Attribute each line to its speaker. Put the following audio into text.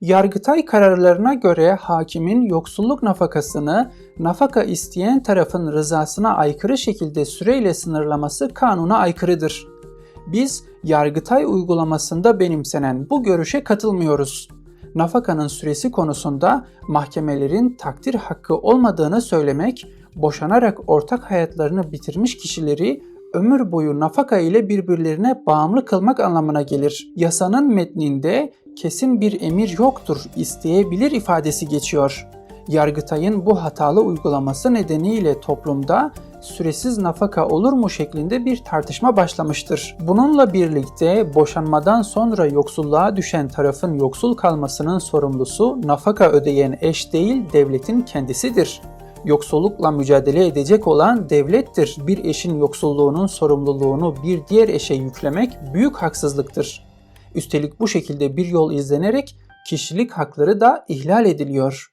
Speaker 1: Yargıtay kararlarına göre hakimin yoksulluk nafakasını nafaka isteyen tarafın rızasına aykırı şekilde süreyle sınırlaması kanuna aykırıdır. Biz Yargıtay uygulamasında benimsenen bu görüşe katılmıyoruz. Nafakanın süresi konusunda mahkemelerin takdir hakkı olmadığını söylemek, boşanarak ortak hayatlarını bitirmiş kişileri ömür boyu nafaka ile birbirlerine bağımlı kılmak anlamına gelir. Yasanın metninde kesin bir emir yoktur, isteyebilir ifadesi geçiyor. Yargıtay'ın bu hatalı uygulaması nedeniyle toplumda süresiz nafaka olur mu şeklinde bir tartışma başlamıştır. Bununla birlikte boşanmadan sonra yoksulluğa düşen tarafın yoksul kalmasının sorumlusu nafaka ödeyen eş değil devletin kendisidir. Yoksullukla mücadele edecek olan devlettir. Bir eşin yoksulluğunun sorumluluğunu bir diğer eşe yüklemek büyük haksızlıktır. Üstelik bu şekilde bir yol izlenerek kişilik hakları da ihlal ediliyor.